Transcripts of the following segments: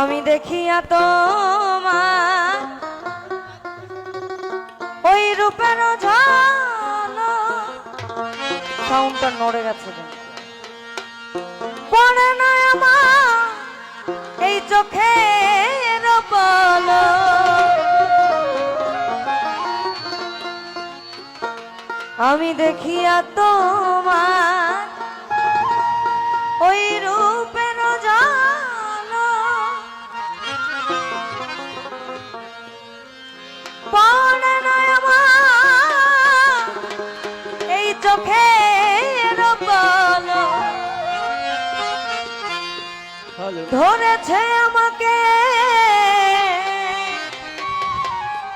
আমি দেখিয়া তোমার ওই রূপের সাউন্ডটা নড়ে গেছে পড়ে এই চোখের বল। আমি দেখিয়া তোমার ওই রূপে ধরেছে আমাকে।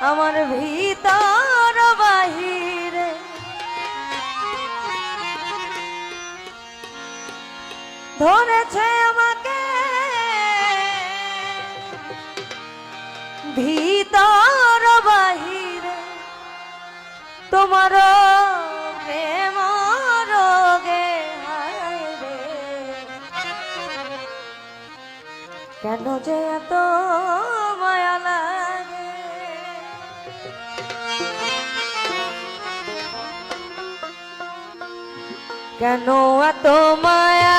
আমার ভিতর বাহিরে। ধরেছে আমাকে। ভিতর বাহিরে। তোমারও যে এত মায়া লাগে। কেন এত মায়া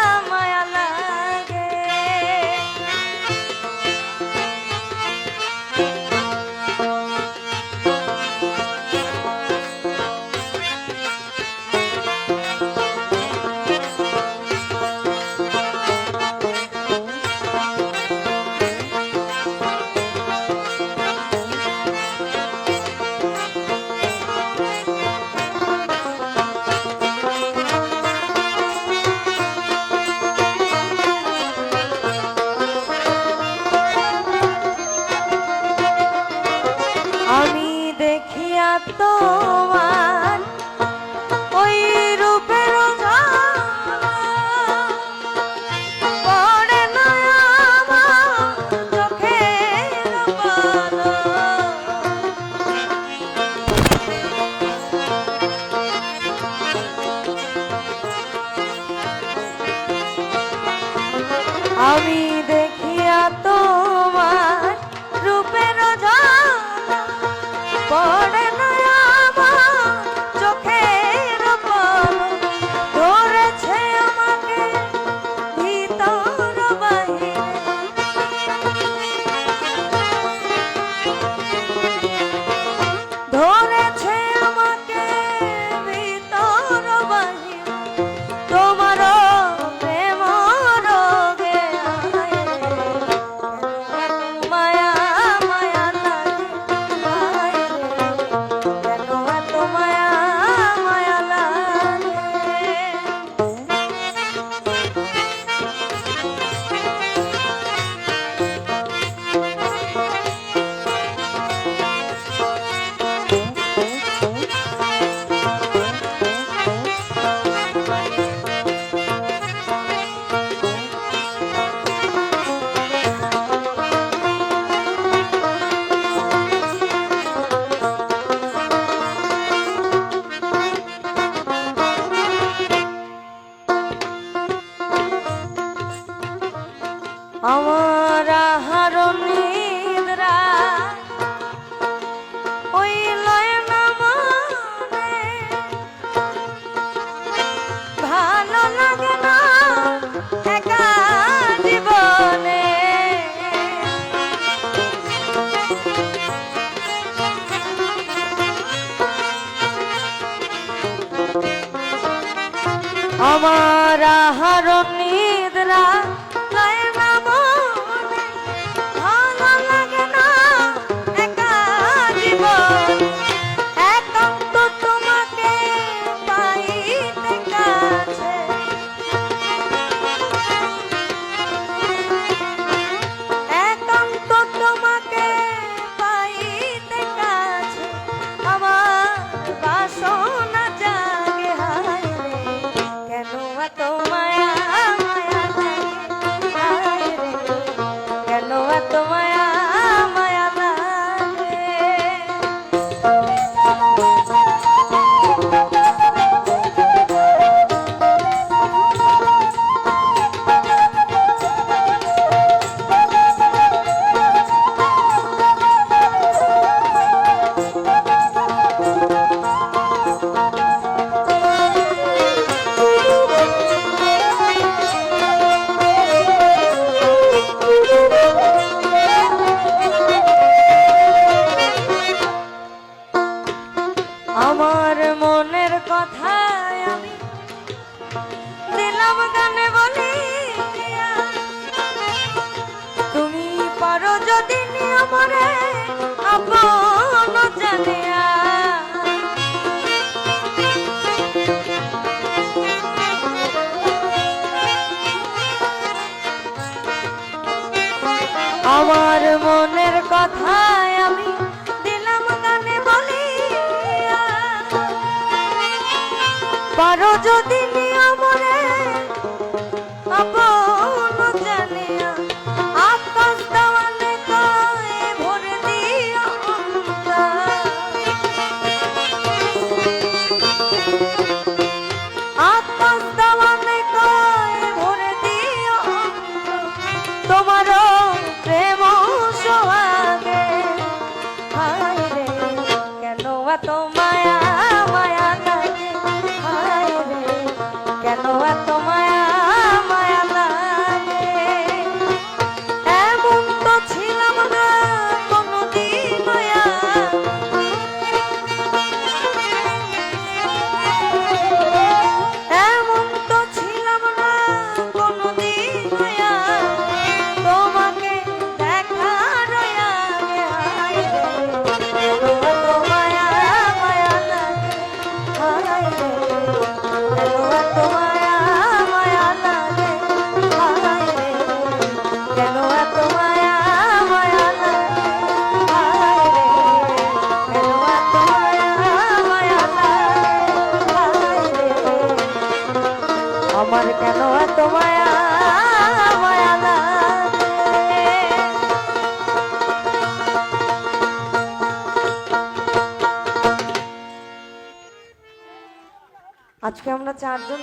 আমার আহরণ আমার মনের কথা আমি দিলাম গানে বলি, তুমি পারো যদি আমারে আপন জানিয়া। আমার মনের কথা আবারও যদি নিয়মরে আমার কেন এত মায়া মায়া আজকে আমরা চারজন